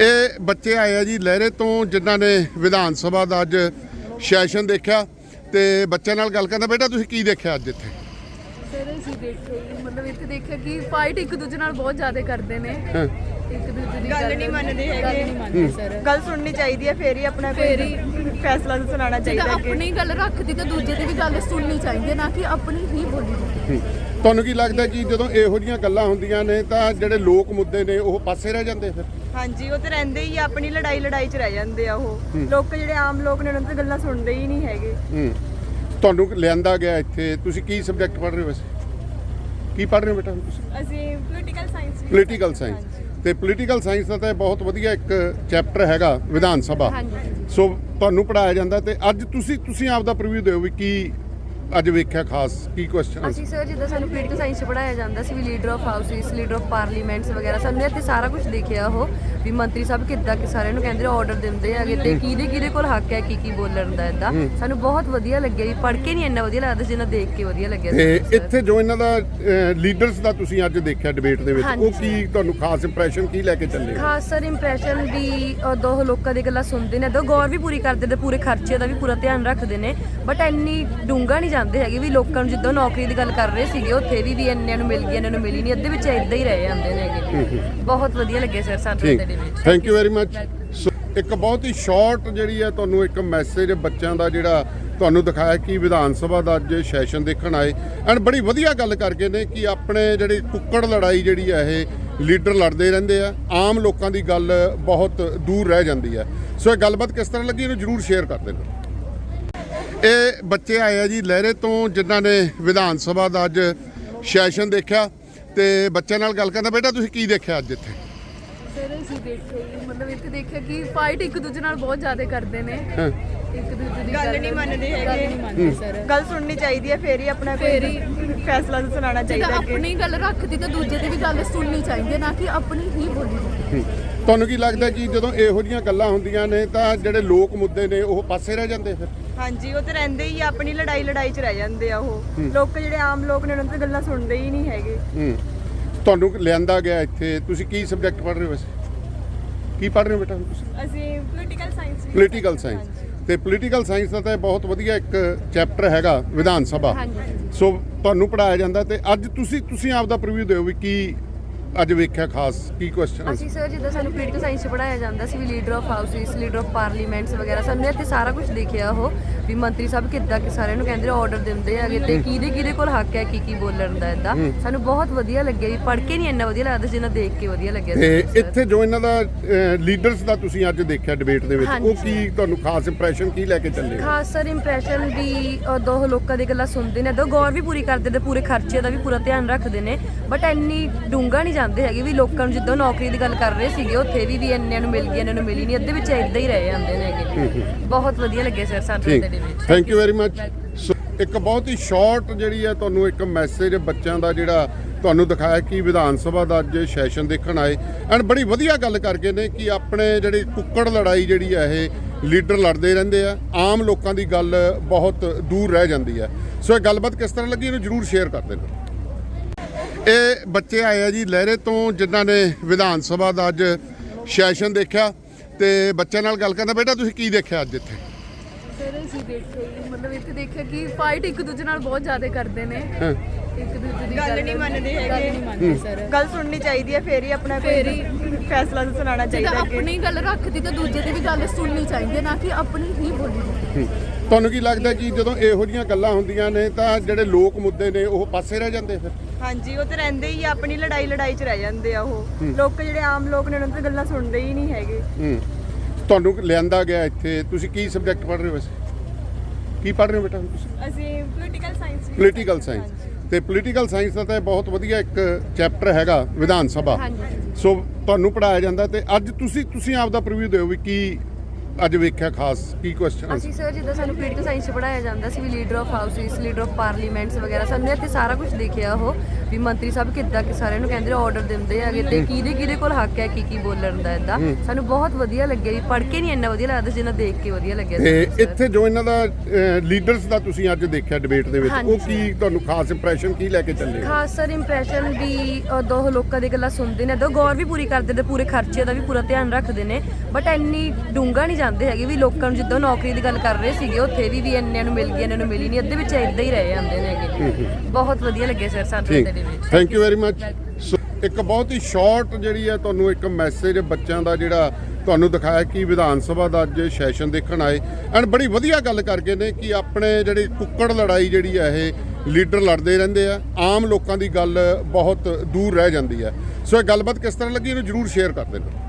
ਇਹ ਬੱਚੇ ਆਏ ਆ ਜੀ ਲਹਿਰੇ ਤੋਂ ਜਿਨ੍ਹਾਂ ਨੇ ਵਿਧਾਨ ਸਭਾ ਦਾ ਅੱਜ ਸੈਸ਼ਨ ਦੇਖਿਆ ਤੇ ਬੱਚਿਆਂ ਨਾਲ ਗੱਲ ਕਰਨਾ। ਬੇਟਾ ਤੁਸੀਂ ਕੀ ਦੇਖਿਆ ਅੱਜ ਇੱਥੇ? ਸਰ ਅਸੀਂ ਦੇਖਿਆ ਜੀ, ਮਤਲਬ ਇੱਥੇ ਦੇਖਿਆ ਕਿ ਫਾਈਟ ਇੱਕ ਦੂਜੇ ਨਾਲ ਬਹੁਤ ਜ਼ਿਆਦਾ ਕਰਦੇ ਨੇ। ਹਾਂ। ਇੱਕ ਦੂਜੇ ਦੀ ਗੱਲ ਨਹੀਂ ਮੰਨਦੇ ਹੈਗੇ। ਗੱਲ ਨਹੀਂ ਮੰਨਦੇ ਸਰ ਗੱਲ ਸੁਣਨੀ ਚਾਹੀਦੀ ਹੈ ਫੇਰ ਹੀ ਆਪਣਾ ਫੇਰ ਕੋਈ ਹੀ- ਫੈਸਲਾ ਸੁਣਾਉਣਾ ਜੇ ਚਾਹੀਦਾ ਅੱਗੇ। ਆਪਣੀ ਗੱਲ ਰੱਖਦੀ ਤਾਂ ਦੂਜੇ ਦੀ ਵੀ ਗੱਲ ਸੁਣਨੀ ਚਾਹੀਦੀ ਹੈ ਨਾ ਕਿ ਆਪਣੀ ਹੀ ਬੋਲੀ ਹੂੰ। ਤੁਹਾਨੂੰ ਕੀ ਲੱਗਦਾ ਕਿ ਜਦੋਂ ਇਹੋ ਜੀਆਂ ਗੱਲਾਂ ਹੁੰਦੀਆਂ ਨੇ ਤਾਂ ਜਿਹੜੇ ਲੋਕ ਮੁੱਦੇ ਨੇ ਉਹ ਪਾਸੇ ਰਹਿ ਜਾਂਦੇ ਫਿਰ? ਹਾਂਜੀ ਉਹ ਤੇ ਰਹਿੰਦੇ ਹੀ ਆ, ਆਪਣੀ ਲੜਾਈ ਲੜਾਈ 'ਚ ਰਹਿ ਜਾਂਦੇ ਆ ਉਹ। ਲੋਕ ਜਿਹੜੇ ਆਮ ਲੋਕ ਨੇ ਉਹਨਾਂ ਦੀ ਗੱਲਾਂ ਸੁਣਦੇ ਹੀ ਨਹੀਂ ਹੈਗੇ। ਹੂੰ। ਤੁਹਾਨੂੰ ਲਿਆਂਦਾ ਗਿਆ ਇੱਥੇ ਤੁਸੀਂ ਕੀ ਸਬਜੈਕਟ ਪੜ੍ਹ ਰਹੇ ਹੋ ਵੈਸੇ? ਕੀ ਪੜ੍ਹ ਰਹੇ ਹੋ ਬੇਟਾ ਹੁਣ ਤੁਸੀਂ? ਅਸੀਂ ਪੋਲੀਟੀਕਲ ਸਾਇੰਸ ਪੋਲੀਟੀਕਲ ਸਾਇੰਸ ਤੇ ਪੋਲੀਟੀਕਲ ਸਾਇੰਸ ਦਾ ਤਾਂ ਇਹ ਬਹੁਤ ਵਧੀਆ ਇੱਕ ਚੈਪਟਰ ਹੈਗਾ ਵਿਧਾਨ ਸਭਾ। ਸੋ ਤੁਹਾਨੂੰ ਪੜਾਇਆ ਜਾਂਦਾ ਤੇ ਅੱਜ ਤੁਸੀਂ ਤੁਸੀਂ ਆਪ ਦਾ ਪ੍ਰੀਵਿਊ ਦਿਓ ਵੀ ਕੀ ਅੱਜ ਵੇਖਿਆ ਖਾਸ ਕੀ ਕੁਐਸਚਨ ਅਸੀਂ ਸਰ ਜਿੱਦਾਂ ਸਾਨੂੰ ਪੋਲੀਟੀਕਲ ਸਾਇੰਸ ਪੜਾਇਆ ਜਾਂਦਾ ਸੀ, ਵੀ leader of houses leader of parliaments ਵਗੈਰਾ, ਸਾਨੂੰ ਇੱਥੇ ਸਾਰਾ ਕੁਝ ਦੇਖਿਆ ਉਹ। ਵੀ ਮੰਤਰੀ ਸਾਹਿਬ ਕਿੱਦਾਂ ਕਿ ਸਾਰਿਆਂ ਨੂੰ ਕਹਿੰਦੇ ਆਰਡਰ ਦਿੰਦੇ ਹੈਗੇ ਤੇ ਕਿਹਦੇ ਕਿਹਦੇ ਕੋਲ ਹੱਕ ਹੈ ਕੀ ਕੀ ਬੋਲਣ ਦਾ ਇਦਾਂ ਸਾਨੂੰ ਬਹੁਤ ਵਧੀਆ ਲੱਗਿਆ ਵੀ ਪੜ੍ਹ ਕੇ ਨਹੀਂ ਇੰਨਾ ਵਧੀਆ ਲੱਗਦਾ ਜਿੰਨਾ ਦੇਖ ਕੇ ਵਧੀਆ ਲੱਗਿਆ ਤੇ। ਇੱਥੇ ਜੋ ਇਹਨਾਂ ਦਾ ਲੀਡਰਸ ਦਾ ਤੁਸੀਂ ਅੱਜ ਦੇਖਿਆ ਡਿਬੇਟ ਦੇ ਵਿੱਚ ਉਹ। ਕੀ ਤੁਹਾਨੂੰ ਖਾਸ ਇੰਪ੍ਰੈਸ਼ਨ ਕੀ ਲੈ ਕੇ ਚੱਲੇ? ਖਾਸ ਸਰ ਇੰਪ੍ਰੈਸ਼ਨ ਵੀ ਦੋ ਲੋਕਾਂ ਦੀ ਗੱਲਾਂ ਸੁਣਦੇ ਨੇ ਦੋ ਗੌਰ ਵੀ ਪੂਰੀ ਕਰਦੇ ਨੇ ਪੂਰੇ ਖਰਚੇ ਦਾ ਵੀ ਪੂਰਾ ਧਿਆਨ ਰੱਖਦੇ ਨੇ ਬਟ ਇੰਨੀ ਡੂੰਗਾ ਨਹੀਂ ਜਾਂਦੇ ਹੈਗੇ ਵੀ ਲੋਕਾਂ ਨੂੰ ਜਿੱਦਾਂ ਨੌਕਰੀ ਦੀ ਗੱਲ ਕਰ ਰਹੇ ਸੀਗੇ ਉੱਥੇ ਵੀ ਵੀ ਇੰਨਿਆਂ ਨੂੰ ਮਿਲ ਗਈ ਇੰਨਿਆਂ ਨੂੰ ਮਿਲੀ ਨਹੀਂ ਅੱਧੇ ਵਿੱਚ ਇਦਾਂ ਹੀ ਰਹਿ ਜਾਂਦੇ ਨੇ ਹੈਗੇ। ਬਹੁਤ ਵਧੀਆ ਲੱਗੇ ਸਰ ਸਾਨੂੰ ਠੀਕ। ਇਹਦੇ ਵਿੱਚ ਥੈਂਕ ਯੂ ਵੈਰੀ ਮਚ ਇੱਕ ਬਹੁਤ ਹੀ ਸ਼ਾਰਟ ਜਿਹੜੀ ਹੈ ਤੁਹਾਨੂੰ ਇੱਕ ਮੈਸੇਜ ਬੱਚਿਆਂ ਦਾ ਜਿਹੜਾ ਤੁਹਾਨੂੰ ਦਿਖਾਇਆ ਕਿ ਵਿਧਾਨ ਸਭਾ ਦਾ ਅੱਜ ਸੈਸ਼ਨ ਦੇਖਣ ਆਏ। ਐਂਡ ਬੜੀ ਵਧੀਆ ਗੱਲ ਕਰਕੇ ਨੇ ਕਿ ਆਪਣੇ ਜਿਹੜੀ ਕੁੱਕੜ ਲੜਾਈ ਜਿਹੜੀ ਹੈ ਇਹ ਲੀਡਰ ਲੜਦੇ ਰਹਿੰਦੇ ਆ। ਆਮ ਲੋਕਾਂ ਦੀ ਗੱਲ ਬਹੁਤ ਦੂਰ ਰਹਿ ਜਾਂਦੀ ਹੈ ਸੋ ਇਹ ਗੱਲਬਾਤ ਕਿਸ ਤਰ੍ਹਾਂ ਲੱਗੀ ਇਹਨੂੰ ਜਰੂਰ ਸ਼ੇਅਰ ਕਰ ਦੇਣਾ। ਇਹ ਬੱਚੇ ਆਏ ਆ ਜੀ ਲਹਿਰੇ ਤੋਂ, ਜਿਨ੍ਹਾਂ ਨੇ ਵਿਧਾਨ ਸਭਾ ਦਾ ਅੱਜ ਸੈਸ਼ਨ ਦੇਖਿਆ। ਤੇ ਬੱਚਿਆਂ ਨਾਲ ਗੱਲ ਕਰਦਾ ਬੇਟਾ, ਤੁਸੀਂ ਕੀ ਦੇਖਿਆ ਅੱਜ ਇੱਥੇ? ਅਸੀਂ ਦੇਖਿਆ ਜੀ, ਮਤਲਬ ਇੱਥੇ ਦੇਖਿਆ ਕਿ ਫਾਈਟ ਇੱਕ ਦੂਜੇ ਨਾਲ ਬਹੁਤ ਜ਼ਿਆਦਾ ਕਰਦੇ ਨੇ। ਹਾਂ। ਇੱਕ ਦੂਜੇ ਦੀ ਗੱਲ ਨਹੀਂ ਮੰਨਦੇ ਗੱਲ ਹੈਗੇ। ਨਹੀਂ ਮੰਨਦੇ ਸਰ। ਗੱਲ ਸੁਣਨੀ ਚਾਹੀਦੀ ਹੈ ਫੇਰ ਹੀ ਆਪਣਾ ਫੇਰ ਕੋਈ ਫੈਸਲਾ ਸੁਣਾਉਣਾ ਚਾਹੀਦਾ ਅੱਗੇ। ਆਪਣੀ ਗੱਲ ਰੱਖਦੀ ਤਾਂ ਦੂਜੇ ਦੀ ਵੀ ਗੱਲ ਸੁਣਨੀ ਚਾਹੀਦੀ ਹੈ ਨਾ ਕਿ ਆਪਣੀ ਹੀ ਬੋਲੀ ਹੂੰ। ਤੁਹਾਨੂੰ ਕੀ ਲੱਗਦਾ ਕਿ ਜਦੋਂ ਇਹੋ ਜੀਆਂ ਗੱਲਾਂ ਹੁੰਦੀਆਂ ਨੇ ਤਾਂ ਜਿਹੜੇ ਲੋਕ ਮੁੱਦੇ ਨੇ ਉਹ ਪਾਸੇ ਰਹਿ ਜਾਂਦੇ ਫਿਰ? ਹਾਂਜੀ ਉਹ ਤੇ ਰਹਿੰਦੇ ਹੀ ਆ, ਆਪਣੀ ਲੜਾਈ ਲੜਾਈ 'ਚ ਰਹਿ ਜਾਂਦੇ ਆ ਉਹ। ਲੋਕ ਜਿਹੜੇ ਆਮ ਲੋਕ ਨੇ ਉਹਨਾਂ ਦੀ ਗੱਲਾਂ ਸੁਣਦੇ ਹੀ ਨਹੀਂ ਹੈਗੇ। ਹੂੰ। ਤੁਹਾਨੂੰ ਲਿਆਂਦਾ ਗਿਆ ਇੱਥੇ ਤੁਸੀਂ ਕੀ ਸਬਜੈਕਟ ਪੜ੍ਹ ਰਹੇ ਹੋ ਵੈਸੇ? ਕੀ ਪੜ੍ਹ ਰਹੇ ਹੋ ਬੇਟਾ ਤੁਸੀਂ? ਅਸੀਂ ਪੋਲੀਟੀਕਲ ਸਾਇੰਸ ਪੋਲੀਟੀਕਲ ਸਾਇੰਸ ਤੇ ਪੋਲੀਟੀਕਲ ਸਾਇੰਸ ਦਾ ਤਾਂ ਇਹ ਬਹੁਤ ਵਧੀਆ ਇੱਕ ਚੈਪਟਰ ਹੈਗਾ ਵਿਧਾਨ ਸਭਾ। ਸੋ ਤੁਹਾਨੂੰ ਪੜਾਇਆ ਜਾਂਦਾ ਤੇ ਅੱਜ ਤੁਸੀਂ ਤੁਸੀਂ ਆਪ ਦਾ ਪ੍ਰੀਵਿਊ ਦਿਓ ਵੀ ਕੀ ਅੱਜ ਵੇਖਿਆ ਖਾਸ ਕੀ ਕੁਐਸਚਨ ਅਸੀਂ ਸਰ ਜਿੱਦਾਂ ਸਾਨੂੰ ਪੋਲੀਟੀਕਲ ਸਾਇੰਸ ਚ ਪੜਾਇਆ ਜਾਂਦਾ ਸੀ ਵੀ leader of houses leader of parliaments ਵਗੈਰਾ ਸਾਨੂੰ ਇੱਥੇ ਸਾਰਾ ਕੁਝ ਦੇਖਿਆ ਉਹ ਵੀ ਮੰਤਰੀ ਸਾਹਿਬ ਕਿੱਦਾਂ ਕਿ ਸਾਰਿਆਂ ਨੂੰ ਕਹਿੰਦੇ ਆਰਡਰ ਦਿੰਦੇ ਹੈਗੇ ਤੇ ਕਿਹਦੇ ਕਿਹਦੇ ਕੋਲ ਹੱਕ ਹੈ ਕੀ ਕੀ ਬੋਲਣ ਦਾ ਇਦਾਂ ਸਾਨੂੰ ਬਹੁਤ ਵਧੀਆ ਲੱਗਿਆ ਵੀ ਪੜ੍ਹ ਕੇ ਨਹੀਂ ਇੰਨਾ ਵਧੀਆ ਲੱਗਦਾ ਜਿੰਨਾ ਦੇਖ ਕੇ ਵਧੀਆ ਲੱਗਿਆ ਤੇ। ਇੱਥੇ ਜੋ ਇਹਨਾਂ ਦਾ ਲੀਡਰਸ ਦਾ ਤੁਸੀਂ ਅੱਜ ਦੇਖਿਆ ਡਿਬੇਟ ਦੇ ਵਿੱਚ ਉਹ। ਕੀ ਤੁਹਾਨੂੰ ਖਾਸ ਇੰਪ੍ਰੈਸ਼ਨ ਕੀ ਲੈ ਕੇ ਚੱਲੇ? ਖਾਸ ਸਰ ਇੰਪ੍ਰੈਸ਼ਨ ਵੀ ਦੋ ਲੋਕਾਂ ਦੀ ਗੱਲਾਂ ਸੁਣਦੇ ਨੇ ਦੋ ਗੌਰ ਵੀ ਪੂਰੀ ਕਰਦੇ ਨੇ ਪੂਰੇ ਖਰਚੇ ਦਾ ਵੀ ਪੂਰਾ ਧਿਆਨ ਰੱਖਦੇ ਨੇ ਬਟ ਇੰਨੀ ਡੂੰਗਾ ਨਹੀਂ ਜਾਂਦੇ ਹੈਗੇ ਵੀ ਲੋਕਾਂ ਨੂੰ ਜਿੱਦਾਂ ਨੌਕਰੀ ਦੀ ਗੱਲ ਕਰ ਰਹੇ ਸੀਗੇ ਉੱਥੇ ਵੀ ਵੀ ਇੰਨਿਆਂ ਨੂੰ ਮਿਲ ਗਈ ਇੰਨਿਆਂ ਨੂੰ ਮਿਲੀ ਨਹੀਂ ਅੱਧੇ ਵਿੱਚ ਇਦਾਂ ਹੀ ਰਹਿ ਜਾਂਦੇ ਨੇ ਹੈਗੇ। ਬਹੁਤ ਵਧੀਆ ਲੱਗੇ ਸਰ ਸਾਨੂੰ ਠੀਕ। ਇਹਦੇ ਵਿੱਚ। ਥੈਂਕ ਯੂ ਵੈਰੀ ਮਚ ਇੱਕ ਬਹੁਤ ਹੀ ਸ਼ਾਰਟ ਜਿਹੜੀ ਹੈ ਤੁਹਾਨੂੰ ਇੱਕ ਮੈਸੇਜ ਬੱਚਿਆਂ ਦਾ ਜਿਹੜਾ ਤੁਹਾਨੂੰ ਦਿਖਾਇਆ ਕਿ ਵਿਧਾਨ ਸਭਾ ਦਾ ਅੱਜ ਸੈਸ਼ਨ ਦੇਖਣ ਆਏ। ਐਂਡ ਬੜੀ ਵਧੀਆ ਗੱਲ ਕਰਕੇ ਨੇ ਕਿ ਆਪਣੇ ਜਿਹੜੀ ਕੁੱਕੜ ਲੜਾਈ ਜਿਹੜੀ ਹੈ ਇਹ ਲੀਡਰ ਲੜਦੇ ਰਹਿੰਦੇ ਆ ਆਮ ਲੋਕਾਂ ਦੀ ਗੱਲ ਬਹੁਤ ਦੂਰ ਰਹਿ ਜਾਂਦੀ ਹੈ ਸੋ ਇਹ ਗੱਲਬਾਤ ਕਿਸ ਤਰ੍ਹਾਂ ਲੱਗੀ? ਇਹਨੂੰ ਜਰੂਰ ਸ਼ੇਅਰ ਕਰ ਦੇਣਾ। ਇਹ ਬੱਚੇ ਆਏ ਆ ਜੀ ਲਹਿਰੇ ਤੋਂ ਜਿਨ੍ਹਾਂ ਨੇ ਵਿਧਾਨ ਸਭਾ ਦਾ ਅੱਜ ਸੈਸ਼ਨ ਦੇਖਿਆ ਤੇ ਬੱਚਿਆਂ ਨਾਲ ਗੱਲ ਕਰਨਾ। ਬੇਟਾ ਤੁਸੀਂ ਕੀ ਦੇਖਿਆ ਅੱਜ ਇੱਥੇ? ਸਰ ਅਸੀਂ ਦੇਖਿਆ ਜੀ, ਮਤਲਬ ਇੱਥੇ ਦੇਖਿਆ ਕਿ ਫਾਈਟ ਇੱਕ ਦੂਜੇ ਨਾਲ ਬਹੁਤ ਜ਼ਿਆਦਾ ਕਰਦੇ ਨੇ। ਹਾਂ। ਇੱਕ ਦੂਜੇ ਦੀ ਗੱਲ ਨਹੀਂ ਮੰਨਦੇ ਗੱਲ ਹੈਗੇ। ਨਹੀਂ ਮੰਨਦੇ ਸਰ ਗੱਲ ਸੁਣਨੀ ਚਾਹੀਦੀ ਹੈ ਫੇਰ ਹੀ ਆਪਣਾ ਫੇਰ ਕੋਈ ਫੈਸਲਾ ਸੁਣਾਉਣਾ ਜੇ ਚਾਹੀਦਾ ਅੱਗੇ। ਆਪਣੀ ਗੱਲ ਰੱਖਦੀ ਤਾਂ ਦੂਜੇ ਦੀ ਵੀ ਗੱਲ ਸੁਣਨੀ ਚਾਹੀਦੀ ਹੈ ਨਾ ਕਿ ਆਪਣੀ ਹੀ ਬੋਲੀ ਹੂੰ। ਤੁਹਾਨੂੰ ਕੀ ਲੱਗਦਾ ਕਿ ਜਦੋਂ ਇਹੋ ਜੀਆਂ ਗੱਲਾਂ ਹੁੰਦੀਆਂ ਨੇ ਤਾਂ ਜਿਹੜੇ ਲੋਕ ਮੁੱਦੇ ਨੇ ਉਹ ਪਾਸੇ ਰਹਿ ਜਾਂਦੇ ਫਿਰ? ਹਾਂਜੀ ਉਹ ਤੇ ਰਹਿੰਦੇ ਹੀ ਆ, ਆਪਣੀ ਲੜਾਈ ਲੜਾਈ 'ਚ ਰਹਿ ਜਾਂਦੇ ਆ ਉਹ। ਲੋਕ ਜਿਹੜੇ ਆਮ ਲੋਕ ਨੇ ਉਹਨਾਂ ਦੀ ਗੱਲਾਂ ਸੁਣਦੇ ਹੀ ਨਹੀਂ ਹੈਗੇ। ਹੂੰ। ਤੁਹਾਨੂੰ ਲਿਆਂਦਾ ਗਿਆ ਇੱਥੇ ਤੁਸੀਂ ਕੀ ਸਬਜੈਕਟ ਪੜ੍ਹ ਰਹੇ ਹੋ ਵੈਸੇ? ਕੀ ਪੜ੍ਹ ਰਹੇ ਹੋ ਬੇਟਾ ਤੁਸੀਂ? ਅਸੀਂ ਪੋਲੀਟੀਕਲ ਸਾਇੰਸ ਪੋਲੀਟੀਕਲ ਸਾਇੰਸ ਤੇ ਪੋਲੀਟੀਕਲ ਸਾਇੰਸ ਦਾ ਤਾਂ ਇਹ ਬਹੁਤ ਵਧੀਆ ਇੱਕ ਚੈਪਟਰ ਹੈਗਾ ਵਿਧਾਨ ਸਭਾ। ਸੋ ਤੁਹਾਨੂੰ ਪੜਾਇਆ ਜਾਂਦਾ ਤੇ ਅੱਜ ਤੁਸੀਂ ਤੁਸੀਂ ਆਪ ਦਾ ਪ੍ਰੀਵਿਊ ਦਿਓ ਵੀ ਕੀ ਅੱਜ ਵੇਖਿਆ ਖਾਸ ਕੀ ਕੁਐਸਚਨ ਅਸੀਂ ਸਰ ਜਿੱਦਾਂ ਸਾਨੂੰ ਪੋਲੀਟੀਕਲ ਸਾਇੰਸ ਪੜਾਇਆ ਜਾਂਦਾ ਸੀ ਵੀ leader of houses leader of parliaments ਵਗੈਰਾ, ਸਾਨੂੰ ਇੱਥੇ ਸਾਰਾ ਕੁਝ ਦੇਖਿਆ ਉਹ। ਵੀ ਮੰਤਰੀ ਸਾਹਿਬ ਕਿੱਦਾਂ ਕਿ ਸਾਰਿਆਂ ਨੂੰ ਕਹਿੰਦੇ ਆਰਡਰ ਦਿੰਦੇ ਹੈਗੇ ਤੇ ਕਿਹਦੇ ਕਿਹਦੇ ਕੋਲ ਹੱਕ ਹੈ ਕੀ ਕੀ ਬੋਲਣ ਦਾ ਇਦਾਂ ਸਾਨੂੰ ਬਹੁਤ ਵਧੀਆ ਲੱਗਿਆ ਵੀ ਪੜ੍ਹ ਕੇ ਨਹੀਂ ਇੰਨਾ ਵਧੀਆ ਲੱਗਦਾ ਜਿੰਨਾ ਦੇਖ ਕੇ ਵਧੀਆ ਲੱਗਿਆ ਤੇ। ਇੱਥੇ ਜੋ ਇਹਨਾਂ ਦਾ ਲੀਡਰਸ ਦਾ ਤੁਸੀਂ ਅੱਜ ਦੇਖਿਆ ਡਿਬੇਟ ਦੇ ਵਿੱਚ ਉਹ ਕੀ ਤੁਹਾਨੂੰ ਖਾਸ ਇੰਪ੍ਰੈਸ਼ਨ ਕੀ ਲੈ ਕੇ ਚੱਲੇ? ਖਾਸ ਸਰ ਇੰਪ੍ਰੈਸ਼ਨ ਵੀ ਦੋ ਲੋਕਾਂ ਦੀ ਗੱਲਾਂ ਸੁਣਦੇ ਨੇ ਦੋ ਗੌਰ ਵੀ ਪੂਰੀ ਕਰਦੇ ਤੇ ਪੂਰੇ ਖਰਚੇ ਦਾ ਵੀ ਪੂਰਾ ਧਿਆਨ ਰੱਖਦੇ ਨੇ ਬਟ ਇੰਨੀ ਡੂੰਘਾ ਨਹੀਂ ਜਾਂਦੇ ਹੈਗੇ ਵੀ ਲੋਕਾਂ ਨੂੰ ਜਿੱਦਾਂ ਨੌਕਰੀ ਦੀ ਗੱਲ ਕਰ ਰਹੇ ਸੀਗੇ ਉੱਥੇ ਵੀ ਵੀ ਇੰਨਿਆਂ ਨੂੰ ਮਿਲ ਗਈ ਇੰਨਿਆਂ ਨੂੰ ਮਿਲੀ ਨਹੀਂ ਅੱਧੇ ਵਿੱਚ ਇਦਾਂ ਹੀ ਰਹਿ ਜਾਂਦੇ ਨੇ ਹੈਗੇ। ਬਹੁਤ ਵਧੀਆ ਲੱਗੇ ਸਰ ਸਾਨੂੰ ਵਿੱਚ ਥੈਂਕ ਯੂ ਵੈਰੀ ਮੱਚ ਇੱਕ ਬਹੁਤ ਹੀ ਸ਼ਾਰਟ ਜਿਹੜੀ ਹੈ ਤੁਹਾਨੂੰ ਇੱਕ ਮੈਸੇਜ ਬੱਚਿਆਂ ਦਾ ਜਿਹੜਾ ਤੁਹਾਨੂੰ ਦਿਖਾਇਆ ਕਿ ਵਿਧਾਨ ਸਭਾ ਦਾ ਅੱਜ ਸੈਸ਼ਨ ਦੇਖਣ ਆਏ। ਐਂਡ ਬੜੀ ਵਧੀਆ ਗੱਲ ਕਰਕੇ ਨੇ ਕਿ ਆਪਣੇ ਜਿਹੜੇ ਕੁੱਕੜ ਲੜਾਈ ਜਿਹੜੀ ਹੈ ਇਹ ਲੀਡਰ ਲੜਦੇ ਰਹਿੰਦੇ ਆ। ਆਮ ਲੋਕਾਂ ਦੀ ਗੱਲ ਬਹੁਤ ਦੂਰ ਰਹਿ ਜਾਂਦੀ ਹੈ ਸੋ ਇਹ ਗੱਲਬਾਤ ਕਿਸ ਤਰ੍ਹਾਂ ਲੱਗੀ? ਇਹਨੂੰ ਜਰੂਰ ਸ਼ੇਅਰ ਕਰ ਦੇਣਾ।